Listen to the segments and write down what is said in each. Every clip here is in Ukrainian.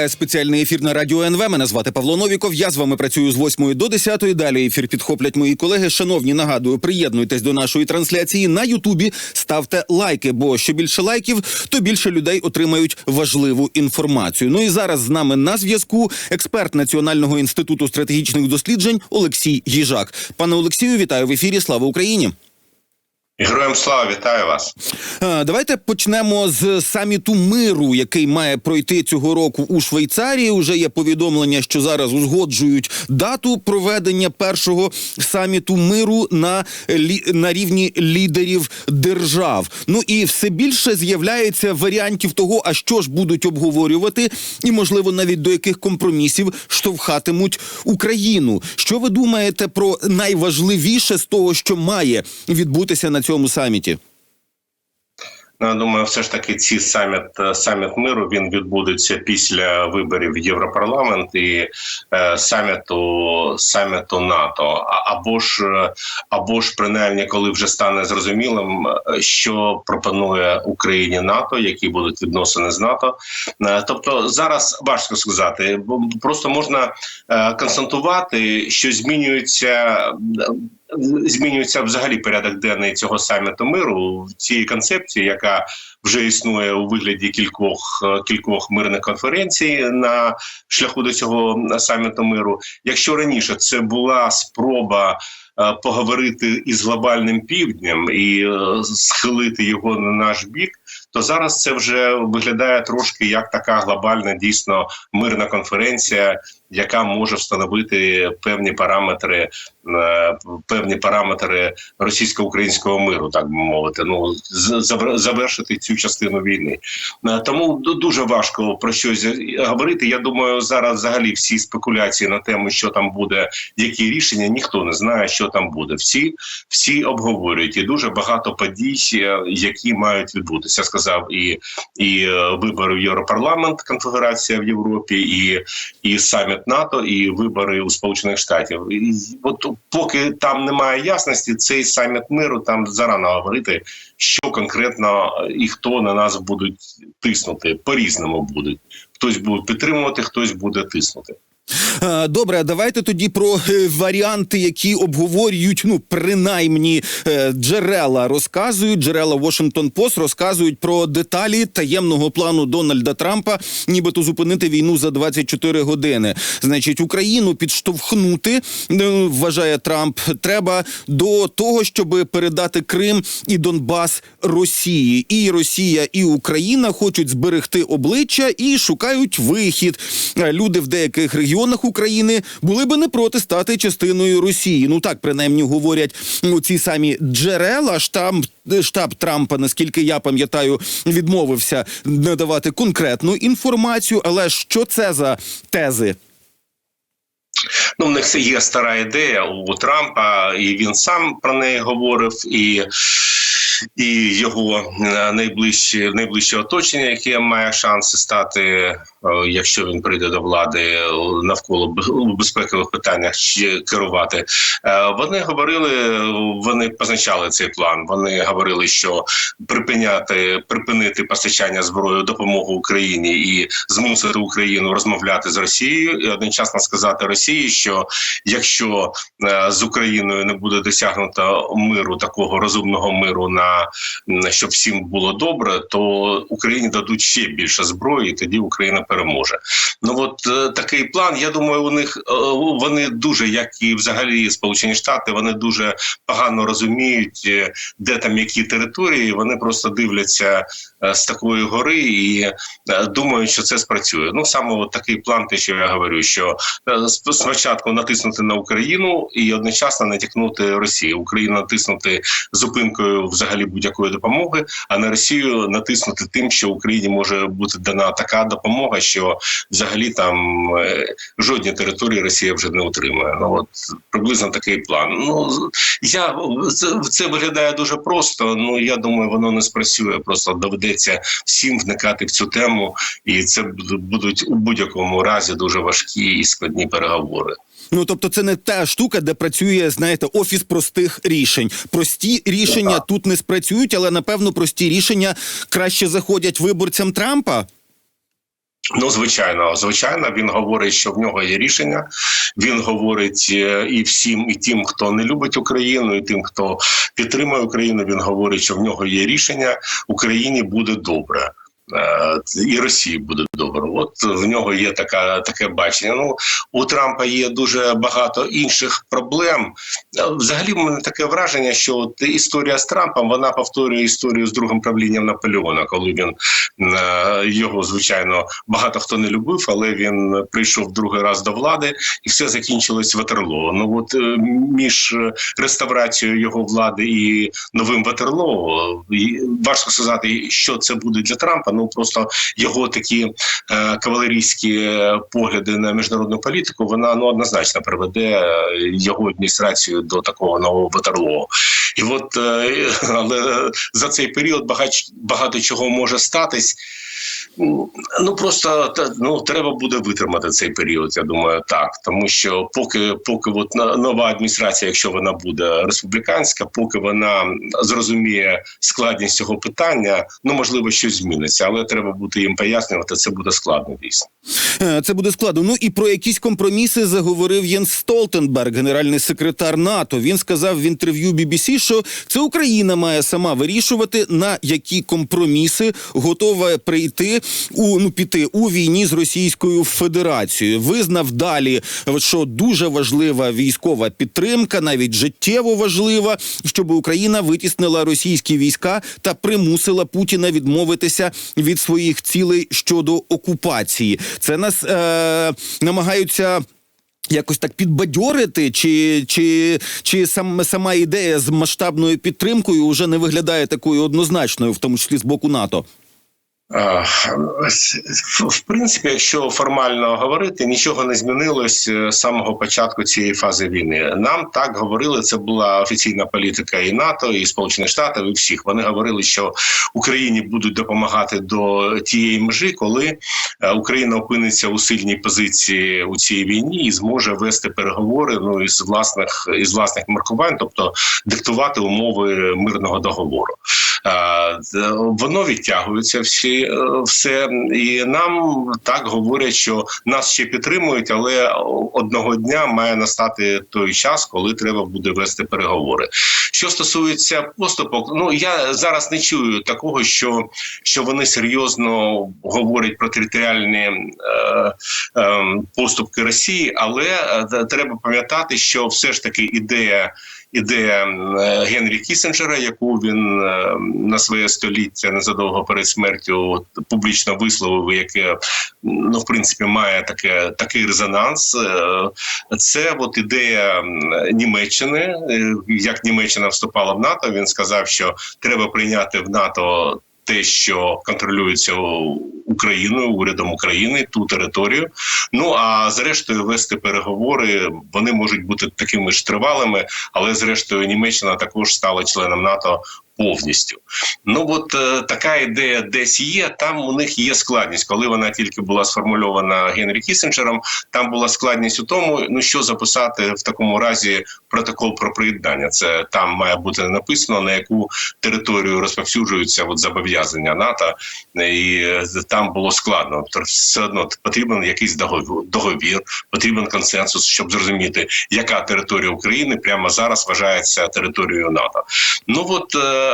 Триває спеціальний ефір на радіо НВ. Мене звати Павло Новіков. Я з вами працюю з 8 до 10. Далі ефір підхоплять мої колеги. Шановні, нагадую, приєднуйтесь до нашої трансляції на Ютубі. Ставте лайки, бо що більше лайків, то більше людей отримають важливу інформацію. Ну і зараз з нами на зв'язку експерт Національного інституту стратегічних досліджень Олексій Їжак. Пане Олексію, вітаю в ефірі. Слава Україні! Героям слава вітаю вас. Давайте почнемо з саміту миру, який має пройти цього року у Швейцарії. Уже є повідомлення, що зараз узгоджують дату проведення першого саміту миру на на рівні лідерів держав. Ну і все більше з'являється варіантів того, а що ж будуть обговорювати, і можливо навіть до яких компромісів штовхатимуть Україну. Що ви думаєте про найважливіше з того, що має відбутися на цьому саміті? Ну, я думаю, все ж таки, ці саміт саміт миру він відбудеться після виборів в Європарламент і е, саміту саміту НАТО. Або ж або ж принаймні, коли вже стане зрозумілим, е, що пропонує Україні НАТО, які будуть відносини з НАТО. Е, Тобто зараз важко сказати, просто можна е, констатувати, що змінюється змінюється взагалі порядок денний цього саміту миру в цій концепції, яка вже існує у вигляді кількох е, кількох мирних конференцій на шляху до цього саміту миру. Якщо раніше це була спроба е, поговорити із глобальним півднем і е, схилити його на наш бік, то зараз це вже виглядає трошки як така глобальна дійсно мирна конференція, яка може встановити певні параметри, е, певні параметри російсько-українського миру, так би мовити. Ну завершити цю частину війни. Е, Тому дуже важко про щось говорити. Я думаю, зараз взагалі всі спекуляції на тему, що там буде, які рішення, ніхто не знає, що там буде. Всі всі обговорюють і дуже багато подій, е, які мають відбутися. Сказав і, і вибори в Європарламент, конфедерація в Європі, і, і саміт НАТО, і вибори у Сполучених Штатів. І от поки там немає ясності, цей саміт миру там зарано говорити, що конкретно і хто на нас будуть тиснути. По різному будуть. Хтось буде підтримувати, хтось буде тиснути. Е, Добре, давайте тоді про е, варіанти, які обговорюють, ну принаймні е, джерела розказують. Джерела Washington Post розказують про деталі таємного плану Дональда Трампа, нібито зупинити війну за 24 години. Значить, Україну підштовхнути вважає Трамп. Треба до того, щоб передати Крим і Донбас Росії. І Росія, і Україна хочуть зберегти обличчя і шукають вихід. Люди в деяких регіонах України були би не проти стати частиною Росії. Ну так принаймні говорять ну, ці самі джерела. Штаб штаб Трампа, наскільки я пам'ятаю, відмовився надавати конкретну інформацію. Але що це за тези? Ну, в них є стара ідея у Трампа, і він сам про неї говорив, і, і його найближче, найближче оточення, яке має шанси стати, якщо він прийде до влади е, навколо безпекових питаннях ще керувати. Е, Вони говорили, вони позначали цей план. Вони говорили, що припиняти припинити постачання зброї допомогу Україні і змусити Україну розмовляти з Росією, і одночасно сказати Росії, що якщо е, з Україною не буде досягнуто миру, такого розумного миру, на щоб всім було добре, то Україні дадуть ще більше зброї, і тоді Україна переможе. Ну от е, такий план. Я думаю, у них е, вони дуже, як і взагалі Сполучені Штати, вони дуже погано розуміють, е, де там які території. Вони просто дивляться е, з такої гори і е, думають, що це спрацює. Ну саме от такий план, те, що я говорю, що е, спочатку натиснути на Україну і одночасно натякнути Росію. Україну натиснути зупинкою взагалі будь-якої допомоги, а на Росію натиснути тим, що Україні може бути дана така допомога, що взагалі там е, жодні території Росія вже не отримує. Ну от приблизно такий план. Ну я це, це виглядає дуже просто. Ну я думаю, воно не спрацює. Просто доведеться всім вникати в цю тему, і це будуть у будь-якому разі дуже важкі і складні переговори. Ну тобто, це не та штука, де працює, знаєте, офіс простих рішень. Прості рішення Так. тут не спрацюють, але напевно прості рішення краще заходять виборцям Трампа. Ну, звичайно, звичайно, він говорить, що в нього є рішення. Він говорить е, і всім, і тим, хто не любить Україну, і тим, хто підтримує Україну. Він говорить, що в нього є рішення. Україні буде добре. Е, І Росії буде добре. От в нього є така таке бачення. Ну у Трампа є дуже багато інших проблем. Е, Взагалі, в мене таке враження, що от історія з Трампом вона повторює історію з другим правлінням Наполеона, коли він е, його звичайно багато хто не любив, але він прийшов другий раз до влади, і все закінчилось Ватерлоо. Ну от між реставрацією його влади і новим Ватерлоо і важко сказати, що це буде для Трампа. Ну просто його такі е, кавалерійські погляди на міжнародну політику. Вона ну однозначно приведе е, його адміністрацію до такого нового Ватерлоо. І от е, але за цей період багато, багато чого може статись. Ну просто ну треба буде витримати цей період. Я думаю, так тому що поки поки от нова адміністрація, якщо вона буде республіканська, поки вона зрозуміє складність цього питання, ну можливо, щось зміниться, але треба буде їм пояснювати. Це буде складно дійсно. Е, Це буде складно. Ну і про якісь компроміси заговорив Єнс Столтенберг, генеральний секретар НАТО. Він сказав в інтерв'ю BBC, що це Україна має сама вирішувати на які компроміси готова прийти у ну піти у війні з Російською Федерацією. Визнав далі, що дуже важлива військова підтримка, навіть життєво важлива, щоб Україна витіснила російські війська та примусила Путіна відмовитися від своїх цілей щодо окупації. Це нас е, намагаються. Якось так підбадьорити, чи, чи, чи сам, сама ідея з масштабною підтримкою вже не виглядає такою однозначною, в тому числі з боку НАТО. Е, в- принципі, якщо формально говорити, нічого не змінилось е, з самого початку цієї фази війни. Нам так говорили. Це була офіційна політика і НАТО, і Сполучених Штатів, і всіх. Вони говорили, що Україні будуть допомагати до тієї межі, коли е, Україна опиниться у сильній позиції у цій війні і зможе вести переговори ну із власних із власних маркувань, тобто диктувати умови мирного договору. Воно відтягується всі е, все, і нам так говорять, що нас ще підтримують, але одного дня має настати той час, коли треба буде вести переговори. Що стосується поступок, ну я зараз не чую такого, що, що вони серйозно говорять про територіальні е, е, поступки Росії, але е, треба пам'ятати, що все ж таки ідея ідея е, Генрі Кісінджера, яку він е, на своє століття незадовго перед смертю публічно висловив, яке ну в принципі має таке такий резонанс. е, Це от ідея Німеччини. Як Німеччина вступала в НАТО, він сказав, що треба прийняти в НАТО. Те, що контролюється Україною, урядом України, ту територію. Ну а зрештою вести переговори вони можуть бути такими ж тривалими, але зрештою Німеччина також стала членом НАТО повністю. Ну от е, така ідея десь є. Там у них є складність, коли вона тільки була сформульована Генрі Кісінджером. Там була складність у тому, ну що записати в такому разі протокол про приєднання. Це там має бути написано на яку територію розповсюджуються от зобов'язання НАТО, і е, там було складно. Тобто все одно потрібен якийсь договір, потрібен консенсус, щоб зрозуміти, яка територія України прямо зараз вважається територією НАТО. Ну от е,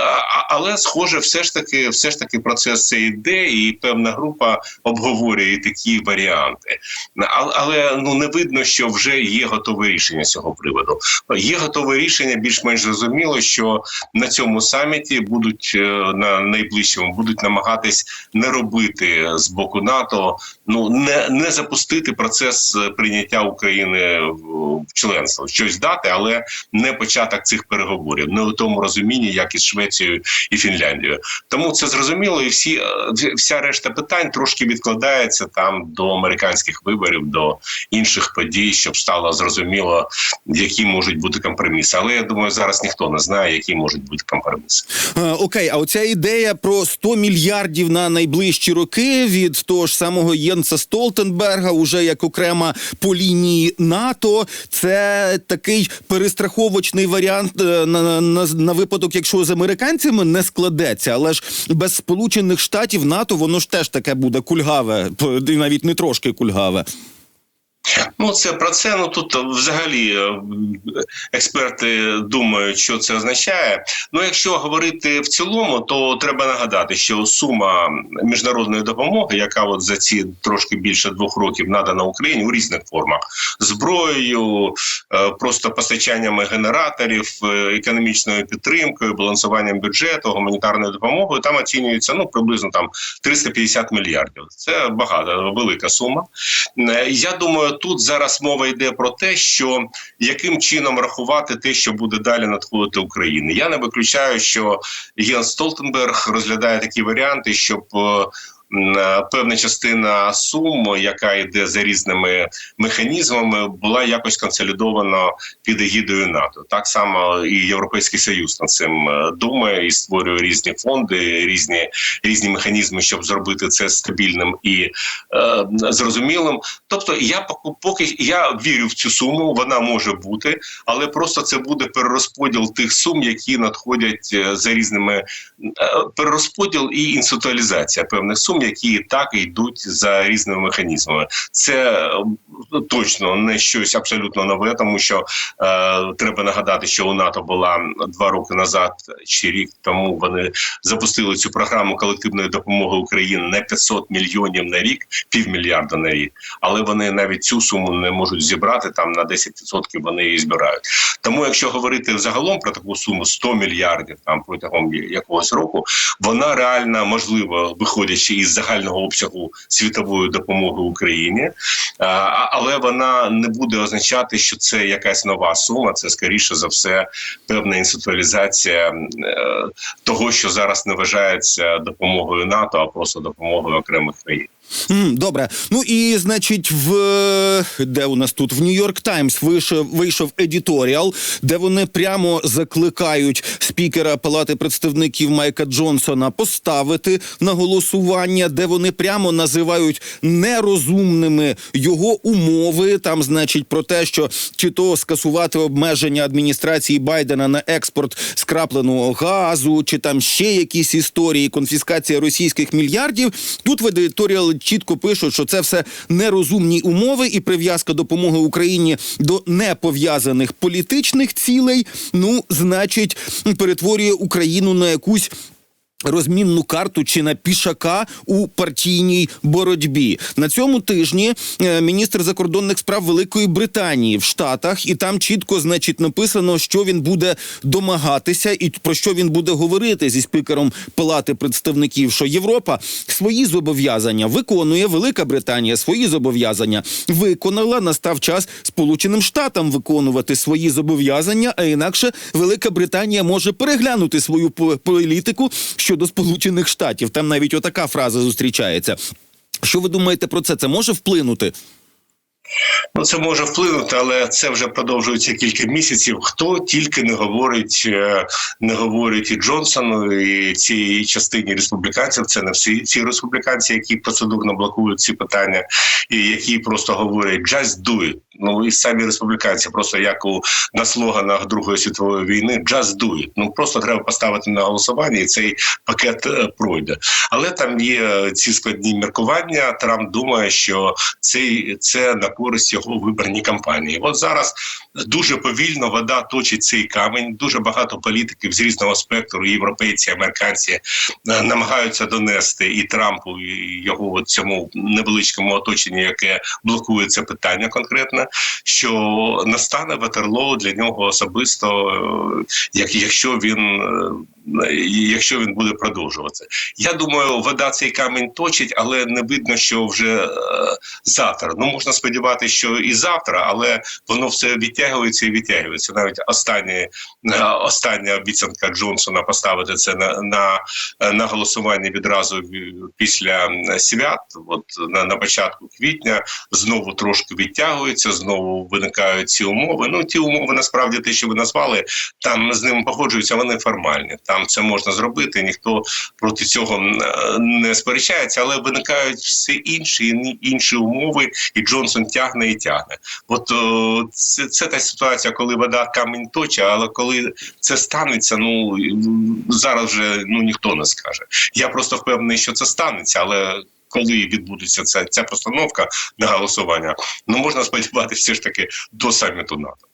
але схоже, все ж таки, все ж таки процес це йде, і певна група обговорює такі варіанти. А- Але ну не видно, що вже є готове рішення з цього приводу. Є готове рішення, більш-менш зрозуміло, що на цьому саміті будуть е, на найближчому будуть намагатись не робити з боку НАТО, ну не, не запустити процес е, прийняття України в членство, щось дати, але не початок цих переговорів, не у тому розумінні, як із Швецією і Фінляндією. Тому це зрозуміло, і всі е, вся решта питань трошки відкладається там до американських виборів, до інших подій, щоб стало зрозуміло, які можуть бути компроміси. Але я думаю, зараз ніхто не знає, які можуть бути компроміси. Е, Окей, а оця ідея про 100 мільярдів на найближчі роки від того ж самого Єнса Столтенберга, уже як окрема по лінії НАТО, це такий перестраховочний варіант е, на, на, на випадок, якщо з Америки. Американцями не складеться, але ж без Сполучених Штатів НАТО воно ж теж таке буде кульгаве, навіть не трошки кульгаве. Ну, це про це. Ну тут взагалі е, експерти думають, що це означає. Ну, якщо говорити в цілому, то треба нагадати, що сума міжнародної допомоги, яка от за ці трошки більше двох років надана Україні у різних формах зброєю, е, просто постачаннями генераторів, е, економічною підтримкою, балансуванням бюджету, гуманітарною допомогою, там оцінюється ну приблизно там 350 мільярдів. Це багато велика сума. Е, Я думаю, тут зараз мова йде про те, що яким чином рахувати те, що буде далі надходити України. Я не виключаю, що Єн Столтенберг розглядає такі варіанти, щоб е, певна частина сум, яка йде за різними механізмами, була якось консолідована під егідою НАТО. Так само і Європейський Союз над цим е, думає і створює різні фонди, різні різні механізми, щоб зробити це стабільним і е, зрозумілим. Тобто, я поки я вірю в цю суму, вона може бути, але просто це буде перерозподіл тих сум, які надходять е, за різними е, перерозподіл і інституалізація певних сум, які і так йдуть за різними механізмами. Це е, точно не щось абсолютно нове, тому що е, треба нагадати, що у НАТО була два роки назад чи рік тому. Вони запустили цю програму колективної допомоги Україні на 500 мільйонів на рік, півмільярда на рік. Але вони навіть цю суму не можуть зібрати. Там на 10% вони її збирають. Тому, якщо говорити взагалом про таку суму 100 мільярдів там протягом якогось року, вона реально можлива, виходячи із загального обсягу світової допомоги Україні, але вона не буде означати, що це якась нова сума. Це скоріше за все певна інституалізація е, того, що зараз не вважається допомогою НАТО, а просто допомогою окремих країн. Добре. Ну і значить, в де у нас тут в Нью-Йорк Таймс вийшов вийшов едіторіал, де вони прямо закликають спікера Палати представників Майка Джонсона поставити на голосування, де вони прямо називають нерозумними його умови. Там, значить, про те, що чи то скасувати обмеження адміністрації Байдена на експорт скрапленого газу, чи там ще якісь історії, конфіскація російських мільярдів. Тут в едиторіал чітко пишуть, що це все нерозумні умови і прив'язка допомоги Україні до непов'язаних політичних цілей. Ну, значить, перетворює Україну на якусь. Розмінну карту чи на пішака у партійній боротьбі на цьому тижні е, міністр закордонних справ Великої Британії в Штатах, і там чітко, значить, написано, що він буде домагатися, і про що він буде говорити зі спікером Палати представників, що Європа свої зобов'язання виконує, Велика Британія свої зобов'язання виконала. Настав час Сполученим Штатам виконувати свої зобов'язання, а інакше Велика Британія може переглянути свою політику щодо Сполучених Штатів. Там навіть отака фраза зустрічається. Що ви думаєте про це? Це може вплинути? Ну, це може вплинути, але це вже продовжується кілька місяців. Хто тільки не говорить, е, не говорить і Джонсону, і цій частині республіканців. Це не всі ці республіканці, які процедурно блокують ці питання, і які просто говорять «just do it». Ну і самі республіканці, просто як у на слоганах Другої світової війни «just do it». Ну просто треба поставити на голосування, і цей пакет е, пройде. Але там є ці складні міркування. Трамп думає, що це, це на користь його виборній кампанії. От зараз дуже повільно вода точить цей камінь. Дуже багато політиків з різного спектру, європейці, американці е, намагаються донести і Трампу, і його цьому невеличкому оточенню, яке блокує це питання конкретно, що настане Ватерлоу для нього особисто, е, як якщо він. Якщо він буде продовжуватися, я думаю, вода цей камінь точить, але не видно, що вже е, завтра. Ну можна сподіватися, що і завтра, але воно все відтягується і відтягується. Навіть останні е, остання обіцянка Джонсона поставити це на на, на голосування відразу після свят. От на, на початку квітня знову трошки відтягується, знову виникають ці умови. Ну ті умови насправді те, що ви назвали, там з ними погоджуються, вони формальні. Там це можна зробити. Ніхто проти цього е, не сперечається, але виникають все інші інші умови. і Джонсон тягне і тягне. От о, це, це та ситуація, коли вода камінь точить, але коли це станеться, ну зараз вже ну ніхто не скаже. Я просто впевнений, що це станеться, але. Коли відбудеться ця, ця постановка на голосування, ну можна сподіватися все ж таки до саміту НАТО.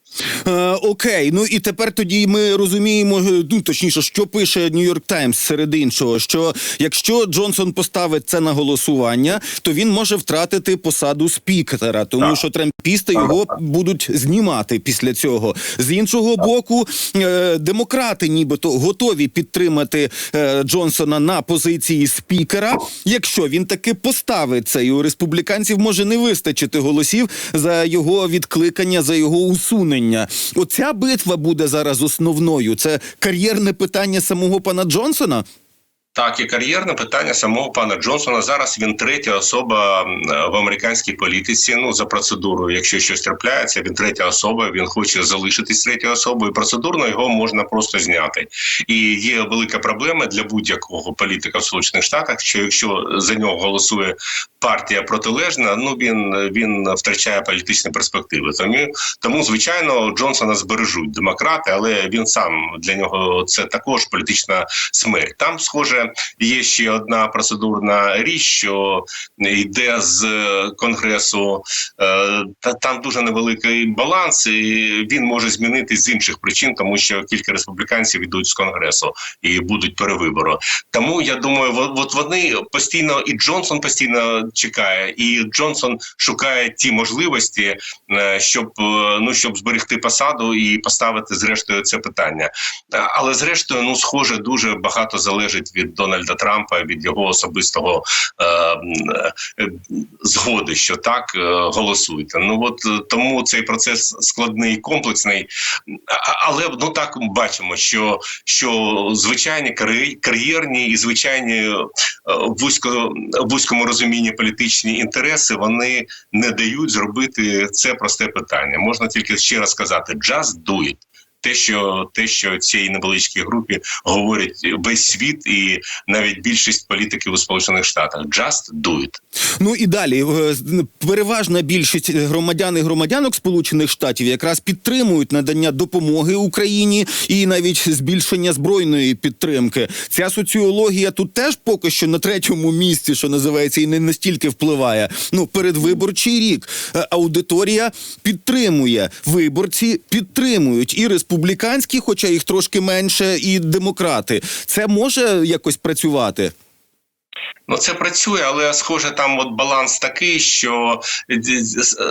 Е, окей, ну і тепер тоді ми розуміємо, е, ну точніше, що пише Нью-Йорк Таймс серед іншого, що якщо Джонсон поставить це на голосування, то він може втратити посаду спікера, тому Так. що трампісти Так. його будуть знімати після цього. З іншого боку, е, демократи, нібито готові підтримати е, Джонсона на позиції спікера, якщо він таки поставить це. І у республіканців може не вистачити голосів за його відкликання, за його усунення. Оця битва буде зараз основною. Це кар'єрне питання самого пана Джонсона. Так, і кар'єрне питання самого пана Джонсона. Зараз він третя особа в американській політиці. Ну за процедурою, якщо щось трапляється, він третя особа. Він хоче залишитись третьою особою. Процедурно його можна просто зняти. І є велика проблема для будь-якого політика в Сполучених Штатах. Що якщо за нього голосує партія протилежна, ну він він втрачає політичні перспективи. Тому тому, звичайно, Джонсона збережуть демократи, але він сам для нього це також політична смерть. Там, схоже, є ще одна процедурна річ, що йде з конгресу. Е, Та там дуже невеликий баланс, і він може змінитись з інших причин, тому що кілька республіканців йдуть з конгресу і будуть перевибори. Тому я думаю, от вони постійно і Джонсон постійно чекає, і Джонсон шукає ті можливості, е, щоб е, ну щоб зберегти посаду і поставити зрештою це питання. Але зрештою, ну схоже, дуже багато залежить від Дональда Трампа, від його особистого е, е, згоди, що так е, голосуйте. Ну от е, тому цей процес складний, комплексний, але ну так бачимо, що, що звичайні кар'єрні і звичайні вузько вузькому розумінні політичні інтереси вони не дають зробити це просте питання. Можна тільки ще раз сказати: just do it. Те, що те, що цій невеличкій групі говорять весь світ, і навіть більшість політиків у Сполучених Штатах, just do it. Ну і далі е, переважна більшість громадян і громадянок Сполучених Штатів якраз підтримують надання допомоги Україні і навіть збільшення збройної підтримки. Ця соціологія тут теж поки що на третьому місці, що називається, і не настільки впливає. Ну, передвиборчий рік Е, аудиторія підтримує, виборці підтримують і республіканські, хоча їх трошки менше, і демократи. Це може якось працювати. Ну це працює, але схоже, там от баланс такий, що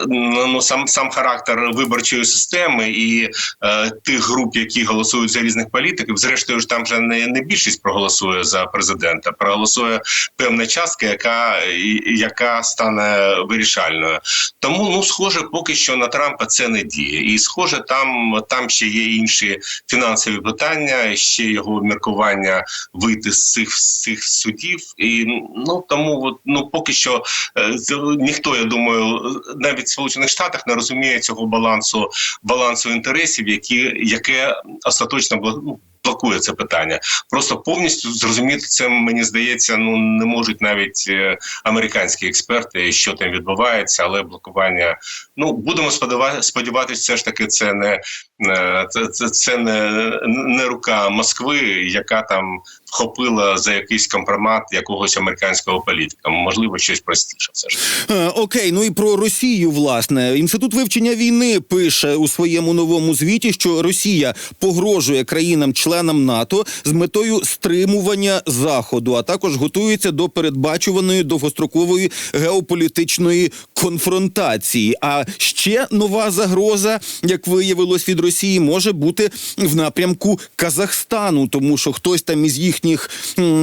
ну ну, сам сам характер виборчої системи і е, тих груп, які голосують за різних політиків, зрештою ж там вже не, не більшість проголосує за президента, проголосує певна частка, яка яка стане вирішальною. Тому ну схоже, поки що на Трампа це не діє, і схоже, там там ще є інші фінансові питання, ще його міркування вийти з цих з цих судів, і ну тому от, ну поки що е, ніхто, я думаю, навіть в Сполучених Штатах не розуміє цього балансу балансу інтересів, які яке остаточно ну, блокує це питання. Просто повністю зрозуміти це мені здається, ну не можуть навіть е, американські експерти, що там відбувається, але блокування. Ну будемо сподіватися, все ж таки, це не е, це, це, це не, не рука Москви, яка там вхопила за якийсь компромат якогось американського політика. Можливо, щось простіше. Все ж Е, Окей, ну і про Росію, власне, інститут вивчення війни пише у своєму новому звіті, що Росія погрожує країнам-членам НАТО з метою стримування заходу, а також готується до передбачуваної довгострокової геополітичної конфронтації. А ще нова загроза, як виявилось від Росії, може бути в напрямку Казахстану, тому що хтось там із їхніх,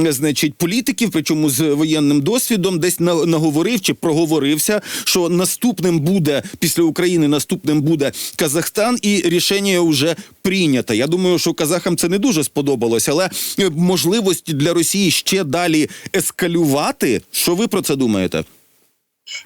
значить, політиків, причому з воєнним досвідом, десь на- наговорив чи проговорився, що наступним буде після України, наступним буде Казахстан, і рішення вже прийнято. Я думаю, що казахам це не дуже сподобалось, але е, можливості для Росії ще далі ескалювати. Що ви про це думаєте?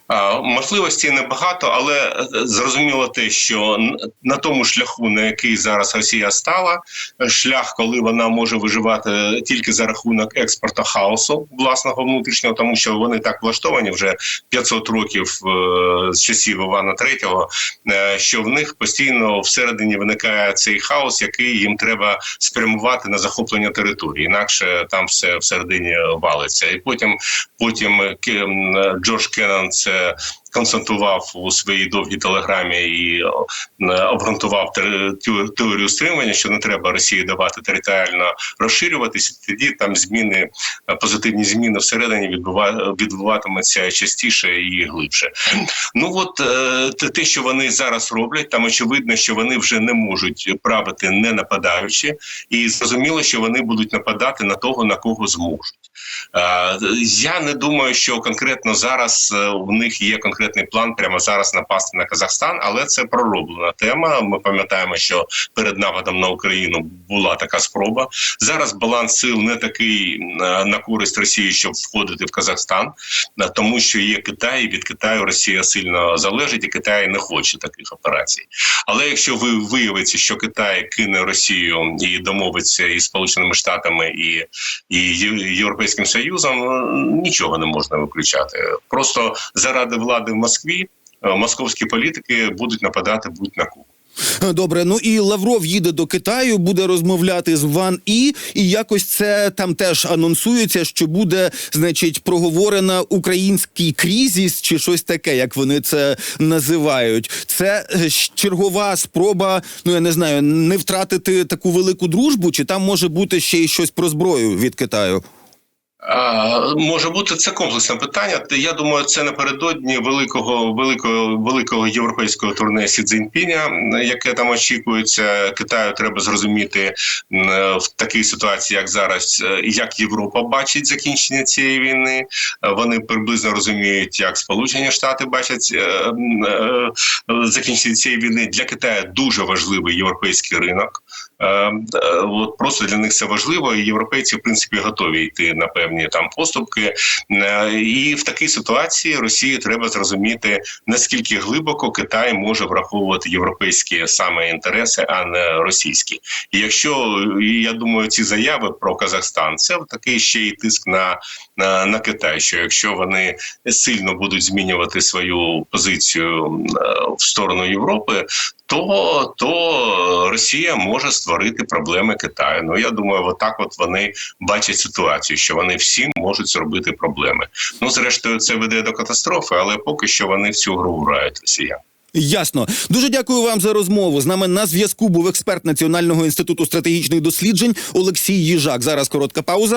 А, Можливостей небагато, але е, зрозуміло те, що на тому шляху, на який зараз Росія стала, шлях, коли вона може виживати тільки за рахунок експорту хаосу власного внутрішнього, тому що вони так влаштовані вже 500 років е, з часів Івана III, е, що в них постійно всередині виникає цей хаос, який їм треба спрямувати на захоплення території. Інакше там все всередині валиться. І потім, потім Джордж Кеннон це концентрував у своїй довгій телеграмі і обґрунтував теорію стримування, що не треба Росії давати територіально розширюватися. Тоді там зміни, е, позитивні зміни всередині відбува- відбуватимуться частіше і глибше. Ну от е, те- що вони зараз роблять, там очевидно, що вони вже не можуть правити не нападаючи, і зрозуміло, що вони будуть нападати на того, на кого зможуть. Е, Я не думаю, що конкретно зараз у них є конкретний план прямо зараз напасти на Казахстан, але це пророблена тема. Ми пам'ятаємо, що перед нападом на Україну була така спроба. Зараз баланс сил не такий е, на користь Росії, щоб входити в Казахстан, е, тому що є Китай, і від Китаю Росія сильно залежить, і Китай не хоче таких операцій. Але якщо ви виявиться, що Китай кине Росію і домовиться із Сполученими Штатами і і Європейським Союзом, ну, нічого не можна виключати. Просто заради влади в Москві е, московські політики будуть нападати будь на кого. Добре, ну і Лавров їде до Китаю, буде розмовляти з Ван І, і якось це там теж анонсується, що буде, значить, проговорена український крізіс чи щось таке, як вони це називають. Це е, чергова спроба, ну я не знаю, не втратити таку велику дружбу, чи там може бути ще й щось про зброю від Китаю. Може бути це комплексне питання. Та Я думаю, це напередодні великого великого великого європейського турне Сі Цзіньпіня, яке там очікується. Китаю треба зрозуміти в такій ситуації, як зараз, е, як Європа бачить закінчення цієї війни. Вони приблизно розуміють, як Сполучені Штати бачать е, е, закінчення цієї війни. Для Китаю дуже важливий європейський ринок. Е, е, От просто для них це важливо, і європейці в принципі готові йти на певні там поступки. Е, І в такій ситуації Росії треба зрозуміти наскільки глибоко Китай може враховувати європейські саме інтереси, а не російські. І якщо я думаю, ці заяви про Казахстан це такий ще й тиск на, на, на Китай. Що якщо вони сильно будуть змінювати свою позицію в сторону Європи, то, то Росія може створити проблеми Китаю. Ну я думаю, отак от вони бачать ситуацію, що вони всі можуть зробити проблеми. Ну, зрештою, це веде до катастрофи, але поки що вони в цю гру грають росіян. Ясно. Дуже дякую вам за розмову. З нами на зв'язку був експерт Національного інституту стратегічних досліджень Олексій Їжак. Зараз коротка пауза.